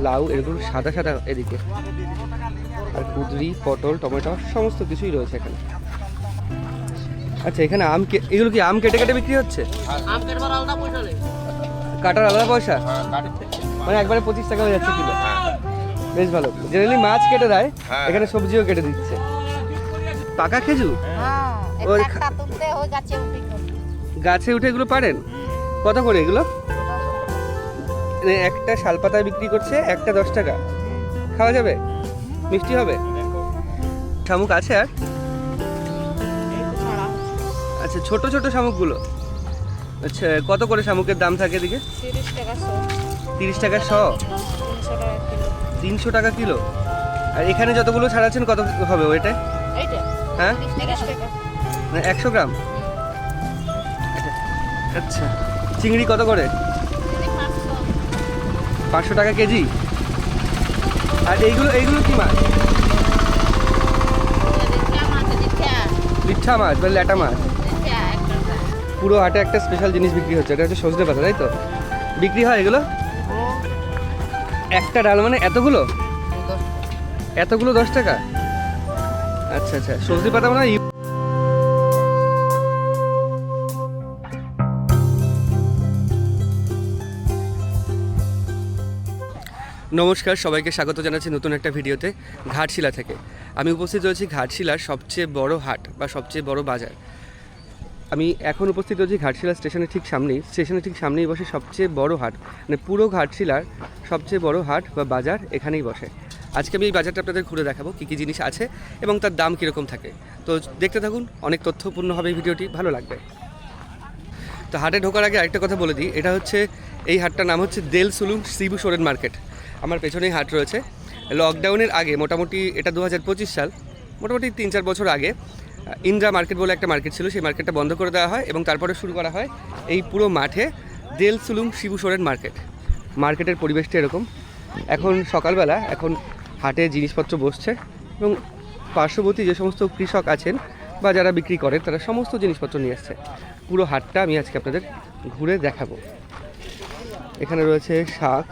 লাউ এরকম সাদা সাদা এদিকে। আর কুদরি পটল টমেটো সমস্ত কিছুই রয়েছে এখানে। আচ্ছা এখানে আম কে- এগুলো কি আম কেটে কেটে বিক্রি হচ্ছে? আম কেটবার আলাদা পয়সা নেই। কাটার আলাদা পয়সা? মানে একবারে পঁচিশ টাকা হয়ে যাচ্ছে কিলো। বেশ ভালো। জেনারেলি মাছ কেটে দেয় এখানে সবজিও কেটে দিচ্ছে। পাকা খেজুর? হ্যাঁ। গাছে উঠে এগুলো পারেন? কত করে এগুলো? একটা শালপাতায় বিক্রি করছে একটা দশ টাকা। খাওয়া যাবে? মিষ্টি হবে? শামুক আছে আর? আচ্ছা ছোট ছোট শামুকগুলো। আচ্ছা কত করে শামুকের দাম থাকে এদিকে? তিরিশ টাকা শো। তিনশো টাকা কিলো। আর এখানে যতগুলো ছাড়াচ্ছেন কত হবে ওইটা হ্যাঁ? মানে একশো গ্রাম? আচ্ছা, আচ্ছা। চিংড়ি কত করে? পাঁচশো টাকা কেজি। আর এইগুলো এইগুলো কি মাছ? লিচ্ছা মাছ বা ল্যাটা মাছ। পুরো হাটে একটা স্পেশাল জিনিস বিক্রি হচ্ছে এটা হচ্ছে সজনে পাতা তাই তো? বিক্রি হয় এগুলো? একটা ডাল মানে এতগুলো? এতগুলো দশ টাকা? আচ্ছা আচ্ছা। সজনে পাতা মানে নমস্কার, সবাইকে স্বাগত জানাচ্ছি নতুন একটা ভিডিওতে ঘাটশিলা থেকে। আমি উপস্থিত রয়েছি ঘাটশিলার সবচেয়ে বড় হাট বা সবচেয়ে বড় বাজার। আমি এখন উপস্থিত রয়েছি ঘাটশিলা স্টেশনের ঠিক সামনেই। স্টেশনের ঠিক সামনেই বসে সবচেয়ে বড় হাট মানে পুরো ঘাটশিলার সবচেয়ে বড় হাট বা বাজার এখানেই বসে। আজকে আমি এই বাজারটা আপনাদের ঘুরে দেখাবো, কী কী জিনিস আছে এবং তার দাম কীরকম থাকে। তো দেখতে থাকুন, অনেক তথ্যপূর্ণ হবে ভিডিওটি ভালো লাগবে। তো হাটে ঢোকার আগে আরেকটা কথা বলে দিই, এটা হচ্ছে এই হাটটার নাম হচ্ছে দেল সুলুং সিবু সোরেন মার্কেট। আমার পেছনেই হাট রয়েছে। লকডাউনের আগে মোটামুটি এটা দু হাজার পঁচিশ সাল, মোটামুটি তিন চার বছর আগে ইন্দ্রা মার্কেট বলে একটা মার্কেট ছিল, সেই মার্কেটটা বন্ধ করে দেওয়া হয় এবং তারপরে শুরু করা হয় এই পুরো মাঠে দেল সুলুম শিবু সোরেন মার্কেট মার্কেটের পরিবেশটা এরকম। এখন সকালবেলা এখন হাটে জিনিসপত্র বসছে এবং পার্শ্ববর্তী যে সমস্ত কৃষক আছেন বা যারা বিক্রি করেন, তারা সমস্ত জিনিসপত্র নিয়ে আসছে। পুরো হাটটা আমি আজকে আপনাদের ঘুরে দেখাবো। এখানে রয়েছে শাক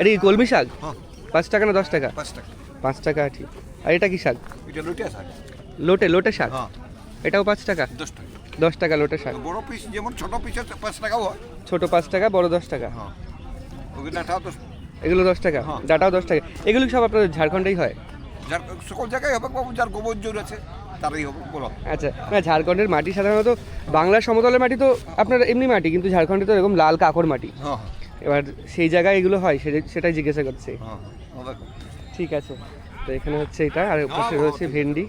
এটা কি কলমি শাক? হ্যাঁ। পাঁচ টাকা না দশ টাকা? পাঁচ টাকা। পাঁচ টাকা ঠিক। আর এটা কি শাক? এটা লুটে শাক। লোটে লোটে শাক? হ্যাঁ। এটাও পাঁচ টাকা? দশ টাকা। দশ টাকা লোটে শাক। বড় পিস যেমন ছোট পিসের পাঁচ টাকাও হয়। ছোট পাঁচ টাকা বড় দশ টাকা? হ্যাঁ। এগুলো দশ টাকা। ডাটাও দশ টাকা। এগুলো সব আপনাদের ঝাড়খণ্ডেই হয়? সকল জায়গায় হবে বাবু যার গোবর জোর আছে তারই হবে বলো। আচ্ছা না ঝাড়খণ্ডের মাটি সাধারণত বাংলার সমতলের মাটি তো আপনার এমনি মাটি কিন্তু ঝাড়খণ্ডে তো এরকম লাল কাকর মাটি। হ্যাঁ। এবার সেই জায়গায় এগুলো হয় সেটাই সেটাই জিজ্ঞাসা করছি। হ্যাঁ হ্যাঁ দেখো ঠিক আছে। তো এখানে হচ্ছে এটা আর পাশে রয়েছে ভেন্ডি।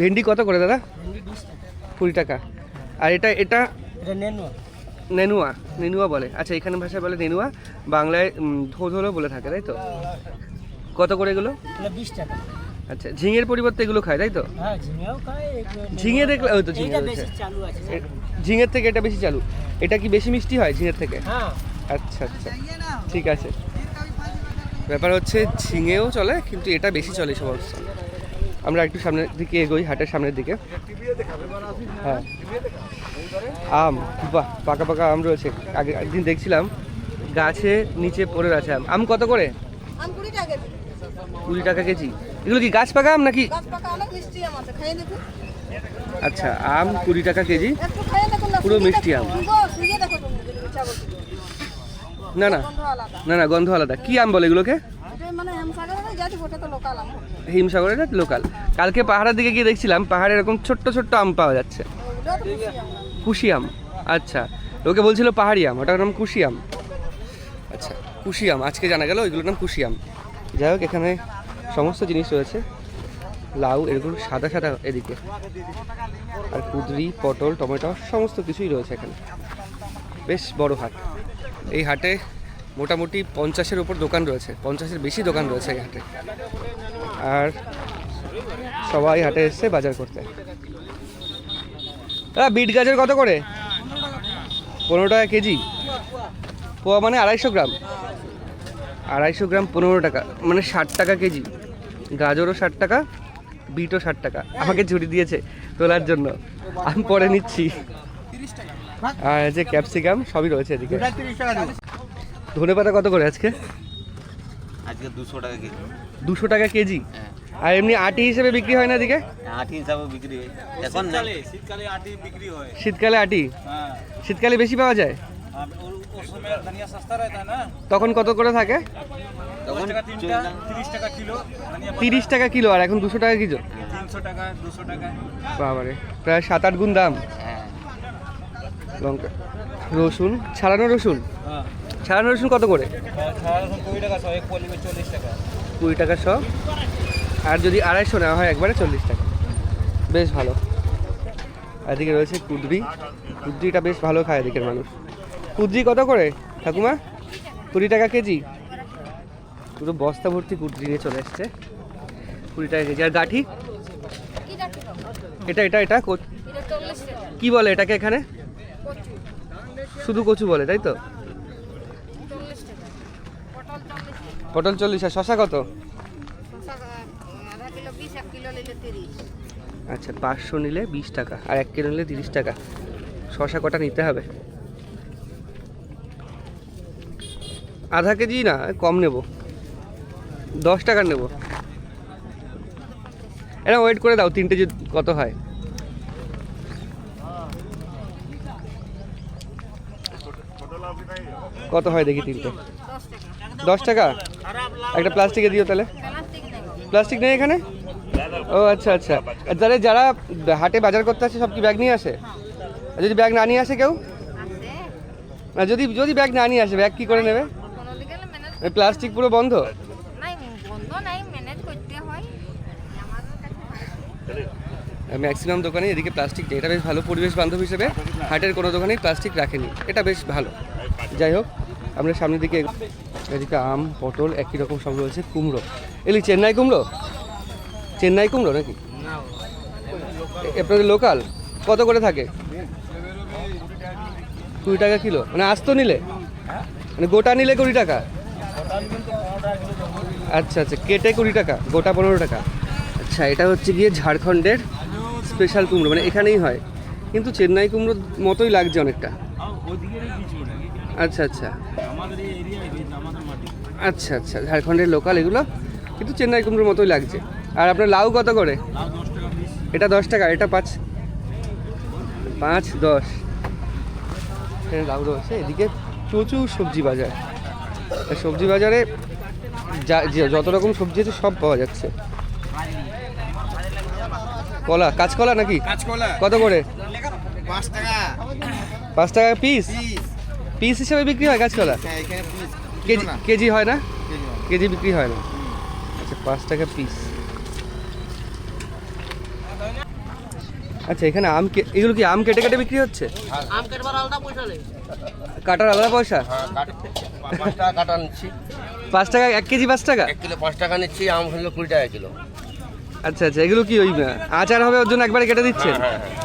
ভেন্ডি কত করে দাদা? কুড়ি টাকা। আর এটা এটা? নেনুয়া। নেনুয়া বলে। আচ্ছা এখানে ভাষায় বলে নেনুয়া বাংলায় ধোধলো বলে থাকে তাই তো? কত করে এগুলো? বিশ টাকা। আচ্ছা ঝিঙের পরিবর্তে এগুলো খায় তাই তো? হ্যাঁ। ঝিঙে দেখলে ওই তো ঝিঙে ঝিঙের থেকে এটা বেশি চালু। এটা কি বেশি মিষ্টি হয় ঝিঙের থেকে? হ্যাঁ। আচ্ছা আচ্ছা। ঠিক আছে। ব্যাপার হচ্ছে ঝিঙেও চলে কিন্তু এটা বেশি চলে সব অবস্থা আমরা একটু সামনের দিকে এগোই হাটের সামনের দিকে। হ্যাঁ। আম বাহ পাকা পাকা আম রয়েছে। আগে একদিন দেখছিলাম গাছে নিচে পড়ে আছে আম। আম কত করে? কুড়ি টাকা কেজি। এগুলো কি গাছ পাকা আম নাকি? আচ্ছা আম কুড়ি টাকা কেজি। পুরো মিষ্টি আম। না না। না না গন্ধ আলাদা। কি আম বলে এগুলোকে? মানে হেমসাগরের লোকাল কালকে পাহাড়ের দিকে গিয়ে দেখছিলাম পাহাড়ে এরকম ছোট্ট ছোট্ট আম পাওয়া যাচ্ছে। কুশি আম। আচ্ছা লোকে বলছিল পাহাড়ি আম ওটার নাম কুশি আম। আচ্ছা কুশি আম আজকে জানা গেল ওইগুলোর নাম কুশি আম। যাই হোক এখানে সমস্ত জিনিস রয়েছে। লাউ এরকম সাদা সাদা এদিকে। আর কুদরি, পটল, টমেটো, সমস্ত কিছুই রয়েছে এখানে। বেশ বড় হাট। এই হাটে মোটামুটি পঞ্চাশের উপর দোকান রয়েছে। পঞ্চাশের বেশি দোকান রয়েছে এই হাটে। আর সবাই হাটে এসছে বাজার করতে। দাদা বিট গাজর কত করে? পনেরো টাকা কেজি। পোয়া মানে আড়াইশো গ্রাম। আড়াইশো গ্রাম পনেরো টাকা মানে ষাট টাকা কেজি। গাজরও ষাট টাকা বিটও ষাট টাকা। আমাকে ঝুড়ি দিয়েছে তোলার জন্য। আমি পরে নিচ্ছি। আর যে ক্যাপসিকাম সবই রয়েছে এদিকে। ধনে পাতা কত করে আজকে? আজকে দুশো টাকা কেজি। দুশো টাকা কেজি? হ্যাঁ। আর এমনি আটি হিসেবে বিক্রি হয় না এদিকে? আটি হিসাবে বিক্রি হয়। এখন শীতকালে আটি বিক্রি হয়। শীতকালে আটি? শীতকালে বেশি পাওয়া যায়? তখন কত করে থাকে? তিরিশ টাকা কিলো আর এখন দুশো টাকা কিলো? বাবারে প্রায় সাত আট গুণ দাম। লঙ্কা রসুন ছাড়ানো রসুন? ছাড়ানো রসুন কত করে? কুড়ি টাকা শ? আর যদি আড়াইশো নেওয়া হয় একবারে চল্লিশ টাকা। বেশ ভালো। এদিকে রয়েছে কুদরি। কুদরিটা বেশ ভালো খায় এদিকের মানুষ। কুদরি কত করে ঠাকুমা? কুড়ি টাকা কেজি? পুরো বস্তা ভর্তি কুদরি নিয়ে চলে এসছে। কুড়ি টাকা কেজি আর গাঠি? এটা এটা এটা? কো- বলে। এটাকে এখানে? শুধু কচু বলে তাই তো? পটল চল্লিশ আর শশা কত? আচ্ছা পাঁচশো নিলে বিশ টাকা আর এক কিলো নিলে তিরিশ টাকা। শশা কটা নিতে হবে? আধা কেজি না কম নেব। দশ টাকার নেব। এটা ওয়েট করে দাও তিনটে যে কত হয়। কত হয় দেখি তিনটে। দশ টাকা? একটা প্লাস্টিকে দিও তাহলে। প্লাস্টিক নেই এখানে? ও আচ্ছা আচ্ছা। তাহলে যারা হাটে বাজার করতে আসে সব কি ব্যাগ নিয়ে আসে? আর যদি ব্যাগ না নিয়ে আসে কেউ? না যদি যদি ব্যাগ না নিয়ে আসে ব্যাগ কি করে নেবে? প্লাস্টিক পুরো বন্ধ নাই বন্ধ নাই ম্যানেজ করতে হয় আমাদের কাছে ম্যাক্সিমাম দোকানে এদিকে প্লাস্টিক নেই এটা বেশ ভালো পরিবেশ বান্ধব হিসেবে, হাটের কোনো দোকানেই প্লাস্টিক রাখেনি। এটা বেশ ভালো। যাই হোক, আমরা সামনের দিকে এদিকে আম, পটল একই রকম সব রয়েছে, কুমড়ো। এলি, চেন্নাই কুমড়ো? চেন্নাই কুমড়ো নাকি? আপনাদের লোকাল কত করে থাকে? কুড়ি টাকা কিলো। মানে আস্ত নিলে? মানে গোটা নিলে কুড়ি টাকা? আচ্ছা আচ্ছা কেটে কুড়ি টাকা, গোটা পনেরো টাকা। আচ্ছা এটা হচ্ছে গিয়ে ঝাড়খণ্ডের স্পেশাল কুমড়ো মানে এখানেই হয়। কিন্তু চেন্নাই কুমড়োর মতোই লাগছে অনেকটা। আচ্ছা আচ্ছা। আচ্ছা আচ্ছা ঝাড়খণ্ডের লোকাল এগুলো, কিন্তু চেন্নাই কুমড়োর মতোই লাগছে। আর আপনার লাউ কত করে? এটা দশ টাকা, এটা পাঁচ। পাঁচ, দশ। লাউ রয়েছে, এদিকে প্রচুর সবজি বাজার। সবজি বাজারে যে- যত রকম সবজি আছে সব পাওয়া যাচ্ছে। কলা কাঁচকলা নাকি? কত করে? পাঁচ টাকা। পাঁচ টাকা পিস পিস পিস হিসেবে বিক্রি হয় কাঁচকলা? হ্যাঁ কেজি কেজি হয় না? কেজি বিক্রি হয় না। আচ্ছা পাঁচ টাকা পিস আচ্ছা এখানে আম কে- এগুলো কি আম কেটে কেটে বিক্রি হচ্ছে? আম কাটবার আলাদা পয়সা কাটার আলাদা পয়সা? হ্যাঁ, কাট- পাঁচ টাকা কাটা নিচ্ছি। পাঁচ টাকা এক কেজি পাঁচ টাকা? এক কিলো পাঁচ টাকা নিচ্ছি আম হলো কুড়ি টাকা কিলো। আচ্ছা আচ্ছা এগুলো কি ওই আচার হবে ওর জন্য একবারে কেটে দিচ্ছেন? হ্যাঁ হ্যাঁ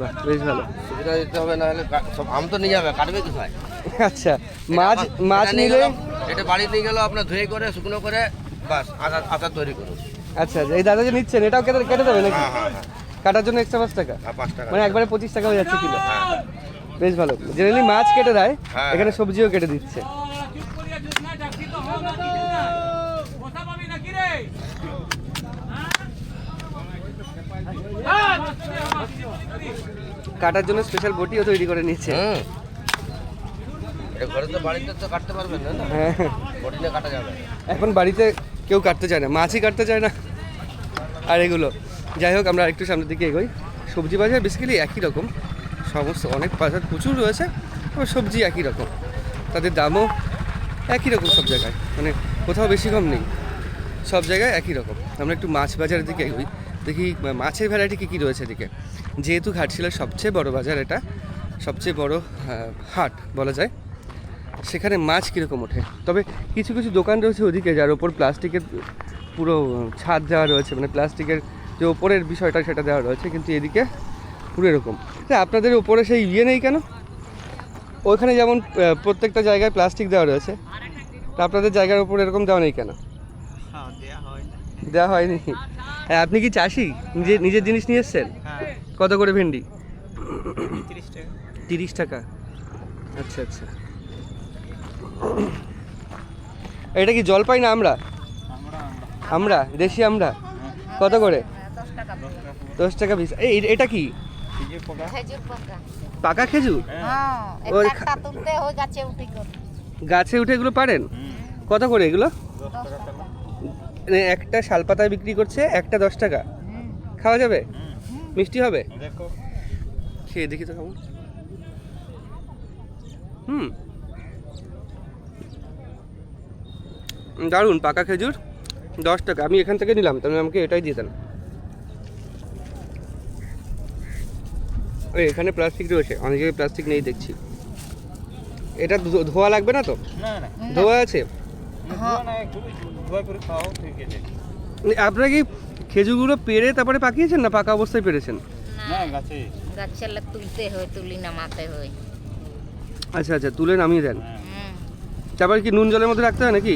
বাহ বেশ ভালো। সুবিধা দিতে হবে না হলে সব আম তো নিয়ে যাবে কাটবে কোথায়? আচ্ছা মাছ মাছ নিলে? এটা বাড়ি নিয়ে গেল আপনার ধুয়ে করে শুকনো করে বাস আচার আচার তৈরি করুন। আচ্ছা আচ্ছা এই দাদা যে নিচ্ছেন এটাও কেটে কেটে দেবে নাকি? হ্যাঁ হ্যাঁ হ্যাঁ। কাটার জন্য এক্সট্রা পাঁচ টাকা? মানে একবারে পঁচিশ টাকা হয়ে যাচ্ছে কিলো। হ্যাঁ। বেশ ভালো। জেনারেলি মাছ কেটে দেয় হ্যাঁ। এখানে সবজিও কেটে দিচ্ছে। কাটার জন্য স্পেশাল বটিও তৈরি করে নিয়েছে। হুম। ঘরে তো বাড়িতে তো কাটতে পারবেন না না? হ্যাঁ। বটি নিয়ে কাটা যাবে। এখন বাড়িতে কেউ কাটতে চায় না মাছই কাটতে চায় না। আর এগুলো যাই হোক আমরা একটু সামনের দিকে এগোই। সবজি বাজার বেসিক্যালি একই রকম। সমস্ত অনেক বাজার প্রচুর রয়েছে তবে সবজি একই রকম। তাদের দামও একই রকম সব জায়গায়। মানে কোথাও বেশি কম নেই। সব জায়গায় একই রকম। আমরা একটু মাছ বাজারের দিকে এগোই। দেখি মাছের ভ্যারাইটি কী কী রয়েছে এদিকে? যেহেতু ঘাটশিলার সবচেয়ে বড় বাজার এটা সবচেয়ে বড় হাট বলা যায় সেখানে মাছ কীরকম ওঠে? তবে কিছু কিছু দোকান রয়েছে ওদিকে যার ওপর প্লাস্টিকের পুরো ছাদ দেওয়া রয়েছে মানে প্লাস্টিকের যে ওপরের বিষয়টা সেটা দেওয়া রয়েছে কিন্তু এদিকে পুরো এরকম। তা আপনাদের ওপরে সেই ইয়ে নেই কেন? ওইখানে যেমন প্রত্যেকটা জায়গায় প্লাস্টিক দেওয়া রয়েছে তা আপনাদের জায়গার ওপর এরকম দেওয়া নেই কেন? হ্যাঁ হয় দেওয়া হয়নি? হ্যাঁ আপনি কি চাষি? নিজে নিজের জিনিস নিয়ে এসছেন? হ্যাঁ। কত করে ভেন্ডি? তিরিশ টাকা। আচ্ছা আচ্ছা। এটা কি জল পাই না আমরা আমরা দেশি আমরা কত করে? দশ টাকা পিস। এই এটা কি? পাকা। পাকা। খেজুর? হ্যাঁ গাছে উঠি করে গাছে উঠে এগুলো পারেন? কত করে এগুলো? একটা শালপাতায় বিক্রি করছে একটা দশ টাকা। খাওয়া যাবে? মিষ্টি হবে? খেয়ে দেখি তো কেমন হুম। দারুণ পাকা খেজুর দশ টাকা। আমি এখান থেকে নিলাম তাহলে আমাকে এটাই দিয়ে দেন। ওই এখানে প্লাস্টিক রয়েছে। অনেক জায়গায় প্লাস্টিক নেই দেখছি। এটা ধোয়া লাগবে না তো? ধোয়া আছে? আপনারা কি খেজুরগুলো পেরে তারপরে পাকিয়েছেন না পাকা অবস্থায় পেরেছেন? না। গাছে। তুলতে হয় তুলি নামাতে হয়। আচ্ছা আচ্ছা তুলে নামিয়ে দেন। হুম। তারপরে কি নুন জলের মধ্যে রাখতে হয় নাকি?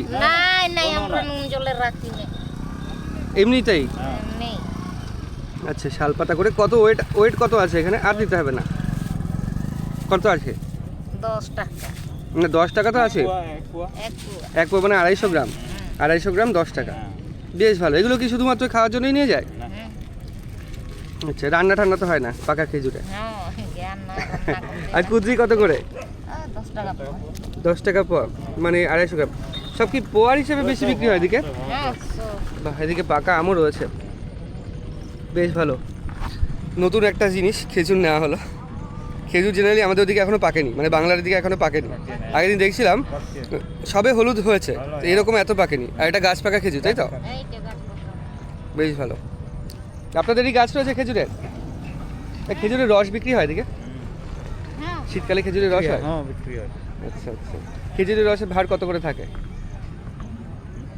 নাই আমরা নুন জলে রাখি না। এমনিতেই? নেই আচ্ছা শালপাতা করে কত ওয়েট ওয়েট কত আছে এখানে? আর দিতে হবে না। কত আছে? দশ টাকা। না দশ টাকা তো আছে। এক কুয়া এক পুয়া। মানে আড়াইশো গ্রাম। আড়াইশো গ্রাম দশ টাকা। বেশ ভালো। এগুলো কি শুধুমাত্র খাওয়ার জন্যই নিয়ে যায়? আচ্ছা রান্না ঠান্না তো হয় না পাকা খেজুরে। হ্যাঁ আর কুদ্রি কত করে? দশ টাকা পুয়া। মানে আড়াইশো গ্রাম। সব কি পোয়ার হিসেবে বেশি বিক্রি হয় এদিকে? হ্যাঁ বাহ এদিকে পাকা আমও রয়েছে। বেশ ভালো। নতুন একটা জিনিস খেজুর নেওয়া হলো। খেজুর জেনারেলি আমাদের ওদিকে এখনও পাকেনি মানে বাংলার দিকে এখনও পাকেনি। আগের দিন দেখছিলাম সবে হলুদ হয়েছে এরকম এত পাকেনি আর এটা গাছ পাকা খেজুর তাই তো? এইটা গাছ পাকা। বেশ ভালো। আপনাদেরই গাছ রয়েছে খেজুরের? খেজুরের রস বিক্রি হয় এদিকে? হ্যাঁ শীতকালে খেজুরের রস হয়? হ্যাঁ বিক্রি হয়। আচ্ছা আচ্ছা। খেজুরের রসের ভার কত করে থাকে?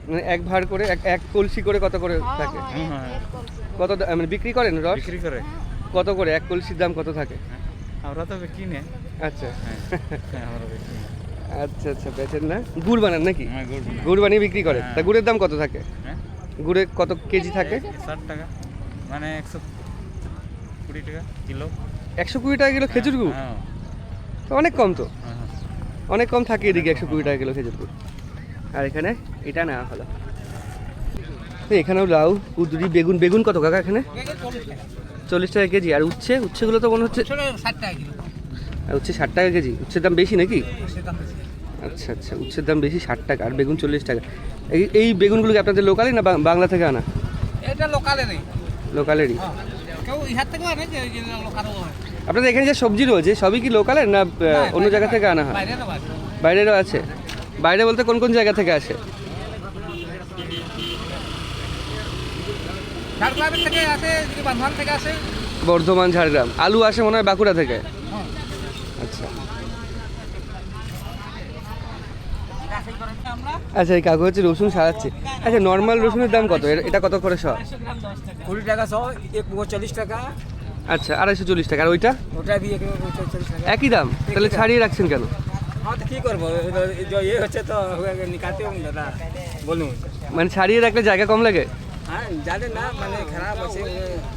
মানে এক ভার করে এক এক কলসি করে কত করে হ্যাঁ, থাকে? হ্যাঁ। কত মানে বিক্রি করেন রস? বিক্রি করে। কত করে? এক কলসির দাম কত থাকে? আমরা তো বিক্রি নেই আচ্ছা। হ্যাঁ আমরা বিক্রি আচ্ছা আচ্ছা বেচেন না। গুড় বানান নাকি? হ্যাঁ গুড় বানিয়ে বিক্রি করে তা গুড়ের দাম কত থাকে? হ্যাঁ? গুড়ে কত কেজি থাকে? ষাট টাকা। মানে একশো কুড়ি টাকা কিলো। একশো কুড়ি টাকা কিলো খেজুর গুড়? হ্যাঁ তো অনেক কম তো। হ্যাঁ অনেক কম থাকে এদিকে একশো কুড়ি টাকা কিলো খেজুর গুড়। আর এখানে এটা নেওয়া হলো। তো এখানেও লাউ কুদরি বেগুন। বেগুন কত কাকা এখানে? চল্লিশ টাকা কেজি। আর উচ্ছে? উচ্ছেগুলো তো মনে হচ্ছে আর উচ্ছে ষাট টাকা কেজি। উচ্ছের দাম বেশি নাকি? আচ্ছা আচ্ছা। উচ্ছের দাম বেশি ষাট টাকা আর বেগুন চল্লিশ টাকা। এই এই বেগুনগুলো কি আপনাদের লোকালই না বাংলা থেকে আনা? এটা লোকালেরই। লোকালও হয়। আপনাদের এখানে যে সবজি রয়েছে সবই কি লোকালের না অন্য জায়গা থেকে আনা হয়? বাইরেরও আছে। বাইরে বলতে কোন কোন জায়গা থেকে আসে? ঝাড়গ্রামের থেকে আসে এদিকে বান্ধবান থেকে আসে? বর্ধমান ঝাড়গ্রাম। আলু আসে মনে হয় বাঁকুড়া থেকে? আচ্ছা। আচ্ছা এই কাকু হচ্ছে রসুন সারাচ্ছে। আচ্ছা নর্মাল রসুনের দাম কত? এটা কত করে শ? কুড়ি টাকা সহ এক চল্লিশ টাকা। আচ্ছা আড়াইশো চল্লিশ টাকা। আর ওইটা? ওটা দিয়ে একই দাম? তাহলে ছাড়িয়ে রাখছেন কেন? হ্যাঁ তো কী করব? ইয়ে হচ্ছে তো নিকাতে দাদা। বলুন। মানে ছাড়িয়ে রাখলে জায়গা কম লাগে? হ্যাঁ জানে না মানে খারাপ আছে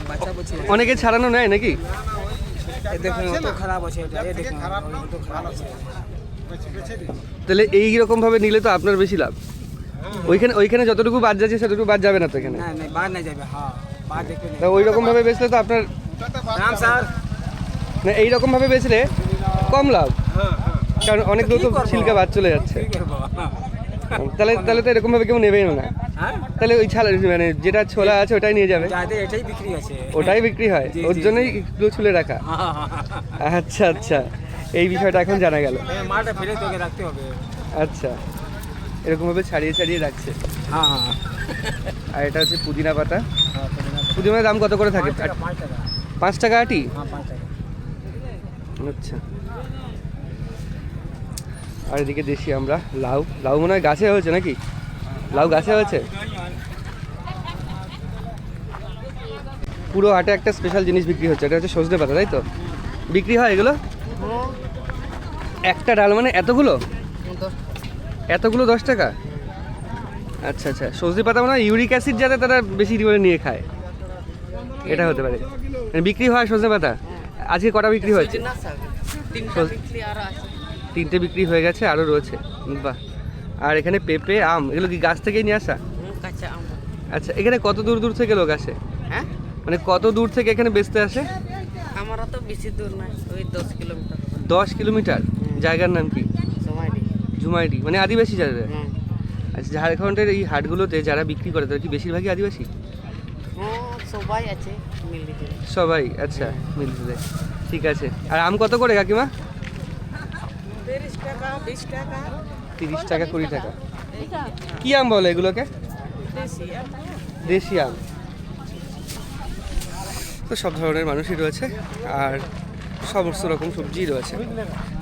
বাচ্চা বলছে অনেকে ছাড়ানো নেয় নাকি? দেখুন তো খারাপ আছে এটা দেখুন তো খারাপ আছে। তাহলে এই রকম ভাবে নিলে তো আপনার বেশি লাভ। ওইখানে ওইখানে যতটুকু বাদ যাচ্ছে সেতটুকু বাদ যাবে না তো এখানে? না না বাদ না যাবে হ্যাঁ বাদ দেখবে তা ওই রকম ভাবে বেচলে তো আপনার স্যার। না এই রকম ভাবে বেচলে কম লাভ। কারণ অনেক লোক তো ছিলকা বাদ চলে যাচ্ছে। তাহলে তাহলে তো এরকম ভাবে কেউ নেবেই না। হ্যাঁ? তাহলে ওই ছালা মানে যেটা ছোলা আছে ওটাই নিয়ে যাবে। এটাই বিক্রি আছে ওটাই বিক্রি হয়। ওর জন্যই একটু ছুলে রাখা। হ্যাঁ, হ্যাঁ, হ্যাঁ। আচ্ছা আচ্ছা। এই বিষয়টা এখন জানা গেল। মালটা ফেলে তোকে রাখতে হবে। আচ্ছা। এরকম ভাবে ছাড়িয়ে ছাড়িয়ে রাখছে। হ্যাঁ। হ্যাঁ আর এটা হচ্ছে পুদিনা পাতা। পুদিনার দাম কত করে থাকে? পাঁচ টাকা আটি? হ্যাঁ আচ্ছা। আর এদিকে দেখি আমরা, লাউ। লাউ মনে হয় গাছে হয়েছে নাকি? লাউ গাছে হয়েছে? পুরো হাটে একটা স্পেশাল জিনিস বিক্রি হচ্ছে, এটা হচ্ছে সজনে পাতা, তাই তো? বিক্রি হয় এগুলো? একটা ডাল মানে এতগুলো? এতগুলো দশ টাকা? আচ্ছা আচ্ছা। সজনে পাতা মানে ইউরিক অ্যাসিড যাতে তারা বেশি করে নিয়ে খায়। এটা হতে পারে। মানে বিক্রি হয় সজনে পাতা? আজকে কটা বিক্রি হয়েছে? তিনটে বিক্রি হয়ে গেছে আরও রয়েছে। বাহ। আর এখানে পেঁপে আম এগুলো কি গাছ থেকেই নিয়ে আসা? আচ্ছা এখানে কত দূর দূর থেকে লোক আসে? হ্যাঁ? মানে কত দূর থেকে এখানে বেচতে আসে? আমারও তো বেশি দূর নাই ওই দশ কিলোমিটার। দশ কিলোমিটার? জায়গার নাম কি? ঝুমাইডি। মানে আদিবাসী জায়গা হ্যাঁ আচ্ছা ঝাড়খণ্ডের এই হাটগুলোতে যারা বিক্রি করে তারা কি বেশিরভাগই আদিবাসী? সবাই আছে সবাই আচ্ছা মিলতে ঠিক আছে। আর আম কত করে কাকিমা? টাকা বিশ টাকা। তিরিশ টাকা কুড়ি টাকা? কি আম বলে এগুলোকে? দেশি আম। তো সব ধরনের মানুষই রয়েছে আর সমস্ত রকম সবজিই রয়েছে।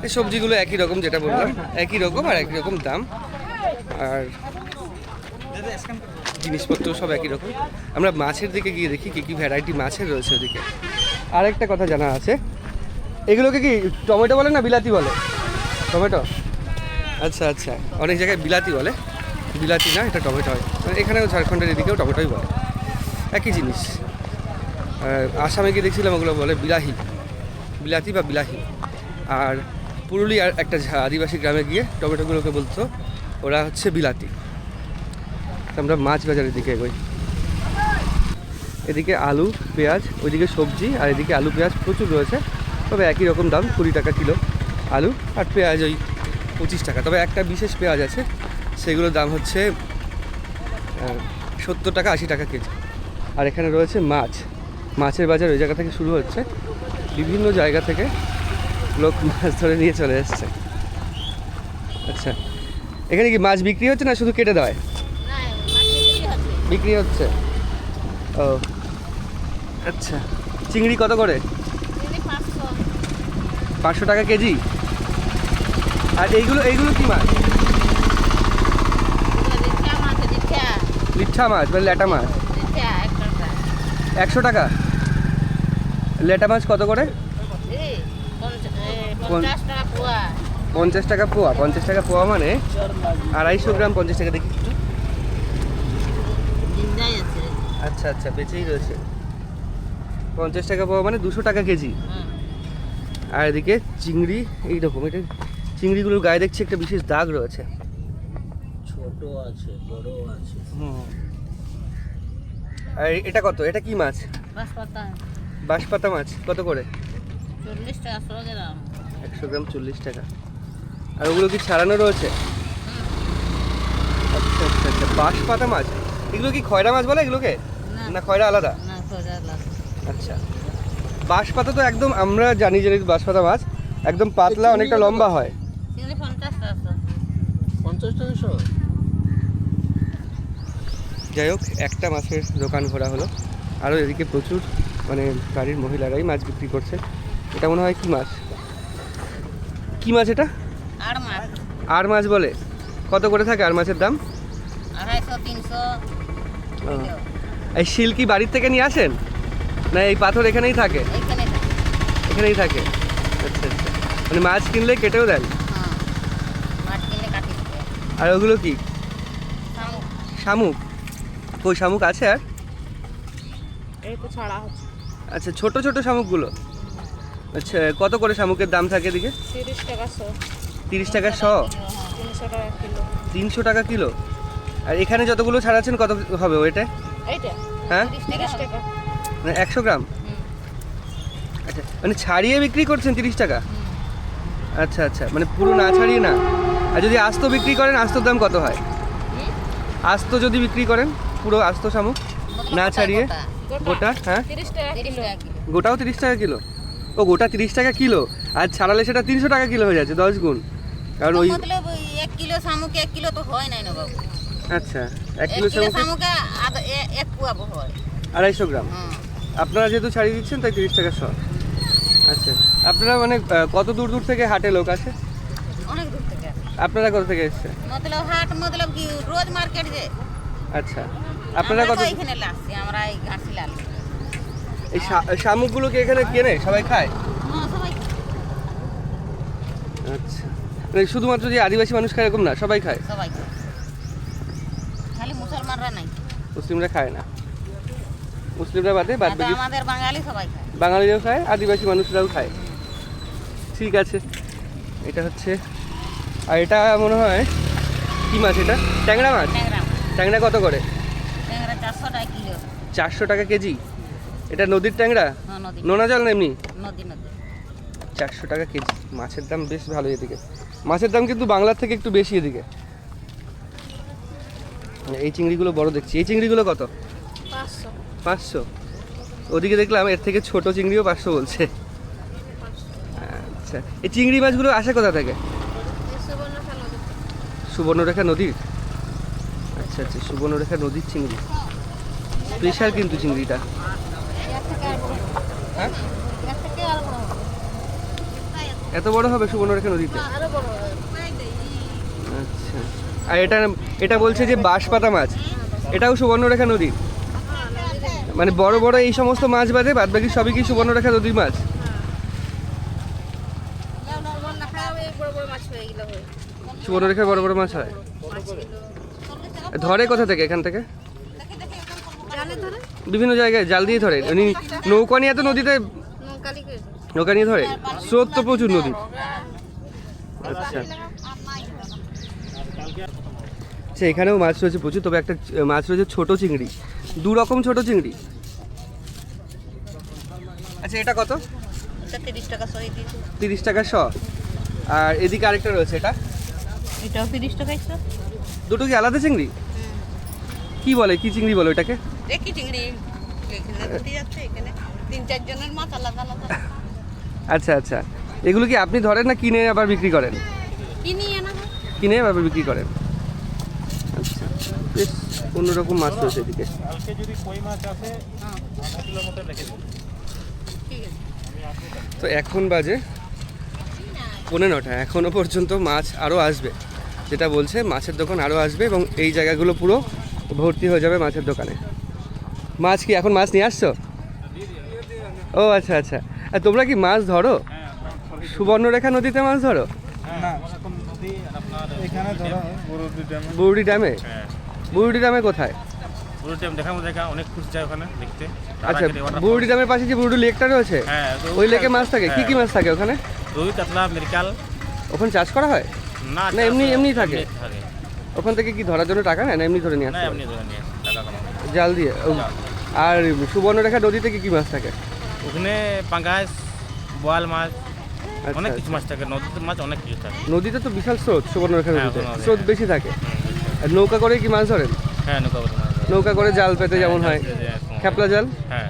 এই সবজিগুলো একই রকম যেটা বললাম একই রকম আর একই রকম দাম। আর জিনিসপত্র সব একই রকম। আমরা মাছের দিকে গিয়ে দেখি কী কী ভ্যারাইটি মাছের রয়েছে ওদিকে। আরেকটা কথা জানা আছে এগুলোকে কি টমেটো বলে না বিলাতি বলে? টমেটো? আচ্ছা আচ্ছা। অনেক জায়গায় বিলাতি বলে। বিলাতি না, এটা টমেটো হয়। মানে এখানেও ঝাড়খণ্ডের এদিকেও টমেটোই বলে। একই জিনিস। আসামে গিয়ে দেখছিলাম ওগুলো বলে বিলাহি। বিলাতি বা বিলাহি। আর পুরুলিয়ার একটা আদিবাসী গ্রামে গিয়ে টমেটোগুলোকে বলতো, ওরা হচ্ছে বিলাতি। আমরা মাছ বাজারের দিকে এগোই। এদিকে আলু, পেঁয়াজ, ওইদিকে সবজি, আর এদিকে আলু, পেঁয়াজ প্রচুর রয়েছে। তবে একই রকম দাম, কুড়ি টাকা কিলো। আলু আর পেঁয়াজ ওই পঁচিশ টাকা। তবে একটা বিশেষ পেঁয়াজ আছে সেগুলোর দাম হচ্ছে সত্তর টাকা আশি টাকা কেজি। আর এখানে রয়েছে মাছ। মাছের বাজার ওই জায়গা থেকে শুরু হচ্ছে। বিভিন্ন জায়গা থেকে লোক মাছ ধরে নিয়ে চলে এসছে। আচ্ছা এখানে কি মাছ বিক্রি হচ্ছে না শুধু কেটে দেয় বিক্রি হচ্ছে। ও আচ্ছা। চিংড়ি কত করে? পাঁচশো টাকা কেজি? আর এইগুলো এইগুলো কি মাছ? লিঠা মাছ মানে ল্যাটা মাছ? একশো টাকা? লেটা মাছ কত করে? পঞ্চাশ টাকা পোয়া। পঞ্চাশ টাকা পোয়া পঞ্চাশ টাকা পোয়া মানে আড়াইশো গ্রাম পঞ্চাশ টাকা দেখি আচ্ছা আচ্ছা বেঁচেই রয়েছে। পঞ্চাশ টাকা পাওয়া মানে দুশো টাকা কেজি। আর এদিকে চিংড়ি এইরকম এটা চিংড়িগুলোর গায়ে দেখছি একটা বিশেষ দাগ রয়েছে। ছোট আছে বড় আছে। হুম আর এটা কত? এটা কি মাছ? বাঁশপাতা। বাঁশপাতা মাছ। কত করে? চল্লিশ টাকা গ্রাম। একশো গ্রাম চল্লিশ টাকা। আর ওগুলো কি ছাড়ানো রয়েছে? আচ্ছা আচ্ছা আচ্ছা। বাঁশপাতা মাছ? এগুলো কি খয়রা মাছ বলে এগুলোকে? না। না খয়রা আলাদা? আচ্ছা। বাঁশপাতা তো একদম আমরা জানি যে বাঁশপাতা মাছ। একদম পাতলা অনেকটা লম্বা হয় চিংড়ি পঞ্চাশ টাকা পঞ্চাশ টাকা শো যাই হোক একটা মাছের দোকান ঘোরা হলো। আরও এদিকে প্রচুর মানে বাড়ির মহিলারাই মাছ বিক্রি করছে। এটা মনে হয় কি মাছ? কি মাছ এটা? আর মাছ। আর মাছ বলে। কত করে থাকে আর মাছের দাম? এই শিল কি বাড়ির থেকে নিয়ে আসেন? না এই পাথর এখানেই থাকে? এখানেই থাকে। আচ্ছা আচ্ছা। মানে মাছ কিনলে কেটেও দেন? হ্যাঁ। আর ওগুলো কি? শামুক? কই শামুক আছে আর? এই তো ছাড়া হচ্ছে। আচ্ছা ছোট ছোট শামুকগুলো। আচ্ছা কত করে শামুকের দাম থাকে এদিকে? তিরিশ টাকা শো। তিরিশ টাকা শ? তিনশো টাকা কিলো। তিনশো টাকা কিলো। আর এখানে যতগুলো ছাড়াচ্ছেন কত হবে ওইটা? এইটা? হ্যাঁ? তিরিশ টাকা? মানে একশো গ্রাম? আচ্ছা মানে ছাড়িয়ে বিক্রি করছেন তিরিশ টাকা? আচ্ছা আচ্ছা মানে পুরো না ছাড়িয়ে না? আর যদি আস্ত বিক্রি করেন আস্তর দাম কত হয়? আস্ত যদি বিক্রি করেন? পুরো আস্ত শামুক না ছাড়িয়ে গোটা। হ্যাঁ? তিরিশ টাকা তিরিশ কিলো। গোটাও তিরিশ টাকা কিলো? ও গোটা তিরিশ টাকা কিলো? আর ছাড়ালে সেটা তিনশো টাকা কিলো হয়ে যাচ্ছে দশ গুণ। কারণ ওই এক কিলো শামুকে এক কিলো তো হয় নাই না বাবু আচ্ছা এক কিলো শামুকে এক পুয়া হয়। আড়াইশো গ্রাম। আপনারা যেহেতু ছাড়িয়ে দিচ্ছেন তাই তিরিশ টাকা শ আচ্ছা আপনারা মানে কত দূর দূর থেকে হাটে লোক আছে অনেক দূর থেকে। আপনারা কোথা থেকে এসেছেন? মতলব হাট মতলব কি রোজ মার্কেট যে। আচ্ছা। আপনারা কত এখানে লাগছি আমরা এই ঘাটছি লাল। এই শামুকগুলো কি এখানে কেনে? সবাই খায়? আচ্ছা। মানে শুধুমাত্র যে আদিবাসী মানুষ খায় এরকম না সবাই খায়? সবাই খায়। খালি মুসলমানরা নাই। মুসলিমরা খায় না। মুসলিমরা বাদে বাদ বাকি আমাদের বাঙালি সবাই খায়। বাঙালিরাও খায় আদিবাসী মানুষরাও খায়। ঠিক আছে। এটা হচ্ছে আর এটা মনে হয় কি মাছ এটা? ট্যাংরা মাছ। ট্যাংরা কত করে ট্যাংরা চারশো টাকা কিলো চারশো টাকা কেজি? এটা নদীর ট্যাংরা? হ্যাঁ নোনা জল না এমনি? চারশো টাকা কেজি। মাছের দাম বেশ ভালো এদিকে। মাছের দাম কিন্তু বাংলার থেকে একটু বেশি এদিকে। এই চিংড়িগুলো বড় দেখছি। এই চিংড়িগুলো কত? পাঁচশো। ওদিকে দেখলাম এর থেকে ছোট চিংড়িও পাঁচশো বলছে। আচ্ছা। এই চিংড়ি মাছগুলো আসে কোথা থেকে? সুবর্ণরেখা নদীর? আচ্ছা আচ্ছা। সুবর্ণরেখা নদীর চিংড়ি। স্পেশাল কিন্তু চিংড়িটা। হ্যাঁ? এত বড় হবে সুবর্ণরেখা নদীতে? আচ্ছা। আর এটা এটা বলছে যে বাঁশপাতা মাছ। এটাও সুবর্ণরেখা নদীর মানে বড় বড় এই সমস্ত মাছ বাদে বাদ বাকি সবই কি সুবর্ণরেখা নদীর মাছ? ওই বড় বড় মাছ হয়? ধরে কোথা থেকে, এখান থেকে? বিভিন্ন জায়গায় জাল দিয়ে ধরে। উনি নৌকা নিয়ে তো নদীতে নৌকা নিয়ে ধরে? স্রোত তো প্রচুর নদী আচ্ছা। আচ্ছা এখানেও মাছ রয়েছে প্রচুর তবে একটা মাছ রয়েছে ছোট চিংড়ি। দু রকম ছোট চিংড়ি। আচ্ছা এটা কত? তিরিশ টাকা শ। আর এদিকে আরেকটা রয়েছে এটা? এটাও তিরিশ টাকা দুটো কি আলাদা চিংড়ি? কি বলে কি চিংড়ি বলে ওটাকে? একই চিংড়ি এখানে দুটি যাচ্ছে এখানে তিন চারজনের মাছ আলাদা আলাদা। আচ্ছা আচ্ছা। এগুলো কি আপনি ধরেন না কিনে আবার বিক্রি করেন? কিনি আনা কিনে আবার বিক্রি করেন। আচ্ছা বেশ অন্যরকম মাছ রয়েছে এদিকে। ঠিক আছে। তো এখন বাজে পনেরো নটা এখনও পর্যন্ত মাছ আরও আসবে। যেটা বলছে মাছের দোকান আরও আসবে এবং এই জায়গাগুলো পুরো ভর্তি হয়ে যাবে মাছের দোকানে। মাছ কি এখন মাছ নিয়ে আসছো? ও আচ্ছা আচ্ছা। আর তোমরা কি মাছ ধরো? সুবর্ণরেখা নদীতে মাছ ধরো? না এখানে ধরো গরু দুইটা বুরুডি ড্যামে? বুরুডি ড্যামে কোথায়? পুরো টাইম দেখার জায়গা অনেক খুশি যায় ওখানে দেখতে। আচ্ছা বুরুডি ড্যামের পাশে যে বুরুডি লেকটা রয়েছে হ্যাঁ ওই লেকে মাছ থাকে। কি কি মাছ থাকে ওখানে? রুই কাতলা মিরকাল। ওখানে চাষ করা হয়? না না, এমনি- এমনি থাকে? ওখান থেকে কি ধরার জন্য টাকা নেয় না এমনি ধরে নিয়ে না আসতে এমনি ধরে নিয়ে আসে, জাল দিয়ে ও, আর সুবর্ণরেখা নদীতে কি কি মাছ থাকে? ওখানে পাঙ্গাস বোয়াল মাছ আচ্ছা, অনেক আচ্ছা। কিছু মাছ থাকে নদীতে মাছ অনেক কিছু থাকে। নদীতে তো বিশাল স্রোত সুবর্ণরেখা হ্যাঁ, নদীতে। স্রোত হ্যাঁ। বেশি থাকে। আর নৌকা করে কি মাছ ধরেন? হ্যাঁ নৌকা করে মাছ নৌকা করে জাল পেতে যেমন হয় হ্যাঁ, হ্যাঁ, খেপলা জাল? হ্যাঁ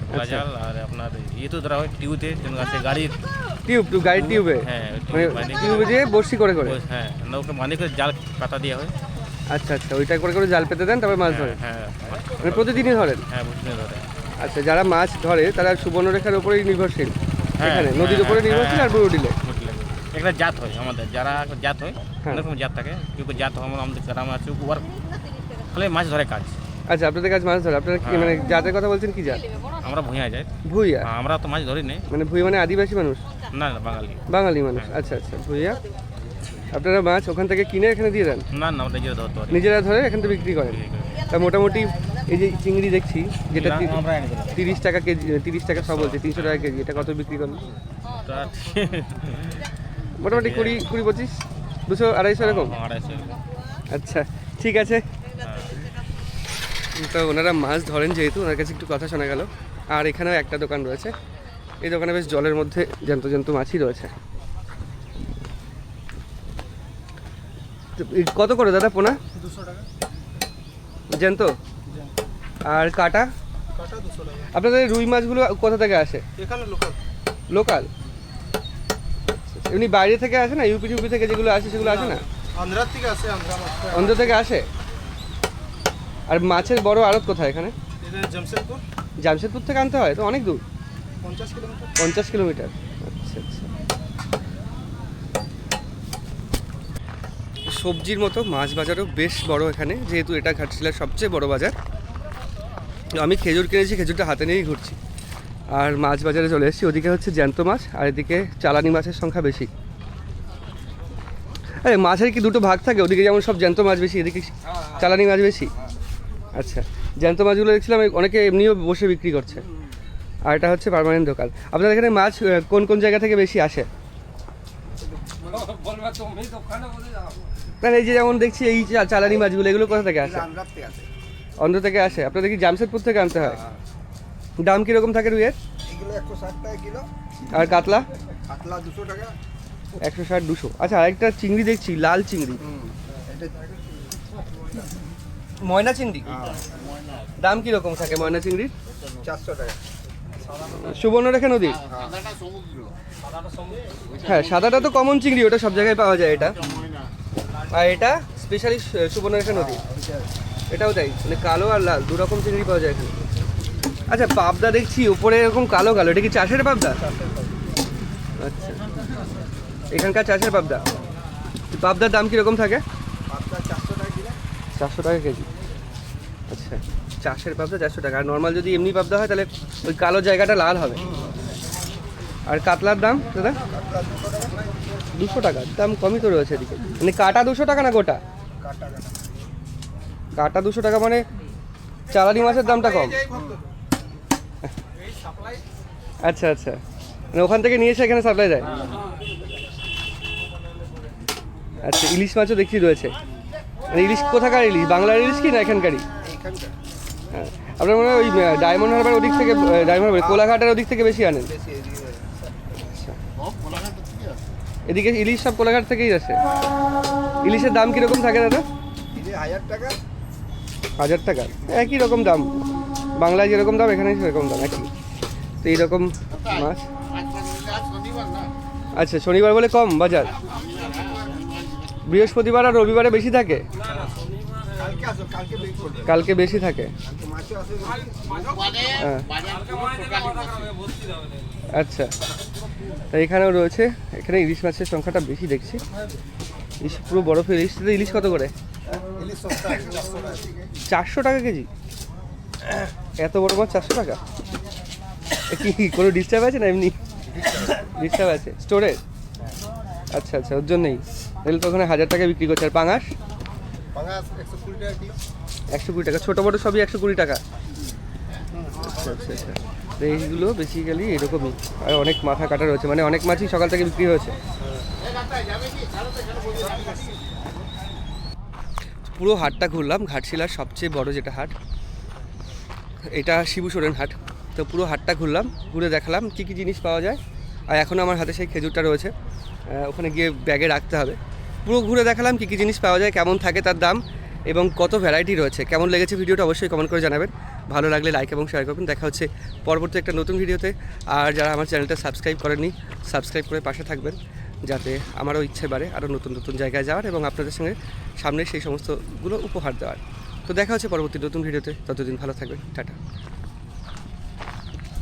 খেপলা আচ্ছা। জাল আর আপনার ইয়ে তো ধরা হয় টিউতে যেন আছে গাড়ির। টিউব টু গাড়ির টিউবে? হ্যাঁ মানে টিউব দিয়ে বর্ষি করে করে? হ্যাঁ নৌকা বানিয়ে করে জাল পাতা দেওয়া হয়। আচ্ছা আচ্ছা ওইটা করে করে জাল পেতে দেন তারপর মাছ হ্যাঁ ধরেন। হ্যাঁ মানে প্রতিদিনই ধরেন? হ্যাঁ আচ্ছা যারা মাছ ধরে তারা সুবর্ণরেখার উপরেই নির্ভরশীল। হ্যাঁ, এখানে নদীর হ্যাঁ, উপরে হ্যাঁ, নির্ভরশীল আর হ্যাঁ। বুরুডিলে বুঝলে একটা জাত হয় আমাদের যারা জাত হয় হ্যাঁ। অনেক রকম জাত থাকে। কেউ জাত হয় আমার- আমাদের গ্রামে আছে ওর খালি মাছ ধরে কাজ। আচ্ছা আপনাদের কাছে মাছ ধরে আপনারা কি হ্যাঁ। মানে জাতের কথা বলছেন কি জাত? আমরা ভুঁইয়া যাই ভুইয়া? আমরা তো মাছ ধরি নেই মানে ভুইয়া মানে আদিবাসী মানুষ? না না বাঙালি। বাঙালি মানুষ আচ্ছা আচ্ছা ভুইয়া? আপনারা মাছ ওখান থেকে কিনে এখানে দিয়ে দেন? না না নিজেরা ধরতে পারি নিজেরা ধরে এখান থেকে বিক্রি করেন। তা মোটামুটি এই যে চিংড়ি দেখছি যেটা তিরিশ টাকা কেজি তিরিশ টাকা সব বলছে তিনশো টাকা কেজি এটা কত বিক্রি করেন মোটামুটি কুড়ি কুড়ি পঁচিশ দুশো আড়াইশো এরকম? আচ্ছা ঠিক আছে। তো ওনারা মাছ ধরেন যেহেতু ওনার কাছে একটু কথা শোনা গেল। আর এখানেও একটা দোকান রয়েছে। এই দোকানে বেশ জলের মধ্যে জ্যান্ত জ্যান্ত মাছই রয়েছে তো এই কত করে দাদা পোনা? দুশো টাকা। জ্যান্ত? আর কাটা? আপনাদের রুই মাছগুলো কোথা থেকে আসে? এখানে লোকাল লোকাল? এমনি বাইরে থেকে আসে না? ইউপি টিউপি থেকে যেগুলো আসে সেগুলো আসে না? থেকে আছে অন্ধ্র থেকে আসে? আর মাছের বড় আড়ত কোথায় এখানে? জামশেদপুর। জামশেদপুর থেকে আনতে হয়? তো অনেক দূর। পঞ্চাশ কিলোমিটার। পঞ্চাশ কিলোমিটার আচ্ছা আচ্ছা সবজির মতো, মাছ বাজারও বেশ বড় এখানে, যেহেতু এটা ঘাটশিলার সবচেয়ে বড় বাজার। আমি খেজুর কিনেছি, খেজুরটা হাতে নিয়েই ঘুরছি। আর মাছ বাজারে চলে এসেছি, ওদিকে হচ্ছে জ্যান্ত মাছ, আর এদিকে চালানি মাছের সংখ্যা বেশি। আরে, মাছের কি দুটো ভাগ থাকে? ওদিকে যেমন সব জ্যান্ত মাছ বেশি, এদিকে চালানি মাছ বেশি। আচ্ছা জ্যান্ত মাছগুলো দেখছিলাম অনেকে এমনিও বসে বিক্রি করছে। আর এটা হচ্ছে পারমানেন্ট দোকান। আপনাদের এখানে মাছ কোন কোন জায়গা থেকে বেশি আসে? না এই যে যেমন দেখছি এই চালানি মাছগুলো এগুলো কোথা থেকে আসে? অন্ধ্র থেকে আসে। আপনাদের কি জামশেদপুর থেকে আনতে হয়? দাম কীরকম থাকে রুইয়ের? আর কাতলা? কাতলা দুশো টাকা। একশো ষাট দুশো। আচ্ছা আরেকটা চিংড়ি দেখছি লাল চিংড়ি। ময়না চিংড়ি? দাম কীরকম থাকে ময়না চিংড়ির? চারশো টাকা। সুবর্ণরেখা নদী? হ্যাঁ। সাদাটা তো কমন চিংড়ি ওটা সব জায়গায় পাওয়া যায় এটা। আর এটা স্পেশালি সুবর্ণরেখা নদী। এটাও তাই মানে কালো আর লাল দু রকম চিংড়ি পাওয়া যায় এখানে। আচ্ছা পাবদা দেখছি, উপরে এরকম কালো কালো, এটা কি চাষের পাবদা? আচ্ছা। এখানকার চাষের পাবদা। পাবদার দাম কীরকম থাকে? চারশো টাকা কেজি। আচ্ছা চাষের পাবদা চারশো টাকা। আর নর্মাল যদি এমনি পাবদা হয়, তাহলে ওই কালো জায়গাটা লাল হবে। আর কাতলার দাম, দাদা? দুশো টাকা, দাম কমই তো রয়েছে এদিকে। মানে কাটা দুশো টাকা না গোটা? কাটা দুশো টাকা মানে চালানি মাছের দামটা কম। আচ্ছা আচ্ছা। মানে ওখান থেকে নিয়ে এসে এখানে সাপ্লাই যায় আচ্ছা ইলিশ মাছও দেখছি রয়েছে মানে ইলিশ কোথাকার ইলিশ? বাংলার ইলিশ কি না এখানকারই? হ্যাঁ। আপনার মনে হয় ওই ডায়মন্ড হারবার ওদিক থেকে ডায়মন্ড হারবার কোলাঘাটের ওদিক থেকে বেশি আনেন? এদিকে ইলিশ সব কোলাঘাট থেকেই আসে। ইলিশের দাম কীরকম থাকে দাদা? হাজার টাকা। হাজার টাকা। একই রকম দাম। বাংলায় যেরকম দাম এখানে সেরকম দাম একই। তো এইরকম মাছ? আচ্ছা শনিবার বলে কম বাজার? বৃহস্পতিবার আর রবিবারে বেশি থাকে? কালকে বেশি থাকে? হ্যাঁ। আচ্ছা। তা এখানেও রয়েছে। এখানে ইলিশ মাছের সংখ্যাটা বেশি দেখছি। ইলিশ পুরো বরফ ইলিশ। তো ইলিশ কত করে? চারশো টাকা কেজি। এত বড় মাছ চারশো টাকা? এ কি কোনো ডিস্টার্ব আছে না এমনি? ডিস্টার্ব আছে। স্টোরে আচ্ছা আচ্ছা ওর জন্যই। তাহলে তো ওখানে হাজার টাকা বিক্রি করছে। আর পাঙাশ? পাঙাশ একশো কুড়ি টাকা একশো কুড়ি টাকা। ছোটো বড়ো সবই একশো কুড়ি টাকা। আচ্ছা আচ্ছা আচ্ছা। এইগুলো বেসিক্যালি এরকমই। আর অনেক মাথা কাটা রয়েছে মানে অনেক মাছই সকাল থেকে বিক্রি হয়েছে। পুরো হাটটা ঘুরলাম, ঘাটশিলার সবচেয়ে বড় যেটা হাট, এটা শিবু সোরেন হাট। তো পুরো হাটটা ঘুরলাম, ঘুরে দেখালাম কী কী জিনিস পাওয়া যায়। আর এখনও আমার হাতে সেই খেজুরটা রয়েছে ওখানে গিয়ে ব্যাগে রাখতে হবে। পুরো ঘুরে দেখালাম কী কী জিনিস পাওয়া যায়, কেমন থাকে তার দাম। এবং কত ভ্যারাইটি রয়েছে? কেমন লেগেছে ভিডিওটা অবশ্যই কমেন্ট করে জানাবেন। ভালো লাগলে লাইক এবং শেয়ার করবেন। দেখা হচ্ছে পরবর্তী একটা নতুন ভিডিওতে। আর যারা আমার চ্যানেলটা সাবস্ক্রাইব করেননি সাবস্ক্রাইব করে পাশে থাকবেন। যাতে আমারও ইচ্ছে বাড়ে আরও নতুন নতুন জায়গায় যাওয়ার এবং আপনাদের সঙ্গে সামনে সেই সমস্তগুলো উপহার দেওয়ার। তো দেখা হচ্ছে পরবর্তী নতুন ভিডিওতে। ততদিন ভালো থাকবেন। টাটা।